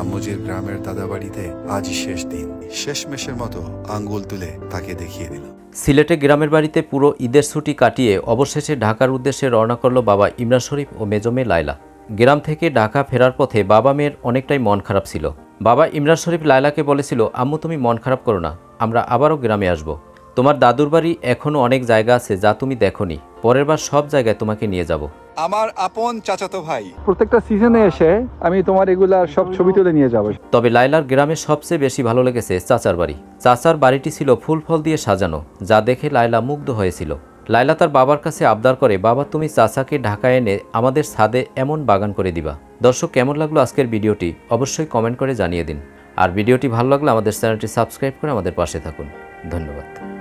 আম্মুজির গ্রামের দাদাবাড়িতে আজই শেষ দিন। শেষমেশের মতো আঙ্গুল তুলে তাকে দেখিয়ে দিলাম। সিলেটে গ্রামের বাড়িতে পুরো ঈদের ছুটি কাটিয়ে অবশেষে ঢাকার উদ্দেশ্যে রওনা করল বাবা ইমরান শরীফ ও মেজমে লায়লা। গ্রাম থেকে ঢাকা ফেরার পথে বাবা মেয়ের অনেকটাই মন খারাপ ছিল। বাবা ইমরান শরীফ লায়লাকে বলেছিল, আম্মু, তুমি মন খারাপ করো না, আমরা আবারও গ্রামে আসব। তোমার দাদুর বাড়ি এখনও অনেক জায়গা আছে যা তুমি দেখোনি। পরের বার সব জায়গায় তোমাকে নিয়ে যাব। আমার আপন চাচাতো ভাই। প্রত্যেকটা সিজনে এসে আমি তোমার এগুলার সব ছবি তুলে নিয়ে যাব। তবে লাইলার গ্রামে সবচেয়ে বেশি ভালো লেগেছে চাচার বাড়ি। চাচার বাড়িটি ছিল ফুল ফল দিয়ে সাজানো যা দেখে লাইলা মুগ্ধ হয়েছিল। লাইলা তার বাবার কাছে আবদার করে বাবা তুমি চাচাকে ঢাকায় এনে আমাদের ছাদে এমন বাগান করে দিবা। দর্শক কেমন লাগল আজকের ভিডিওটি? অবশ্যই কমেন্ট করে জানিয়ে দিন। আর ভিডিওটি ভালো লাগলে আমাদের চ্যানেলটি সাবস্ক্রাইব করে আমাদের পাশে থাকুন। ধন্যবাদ।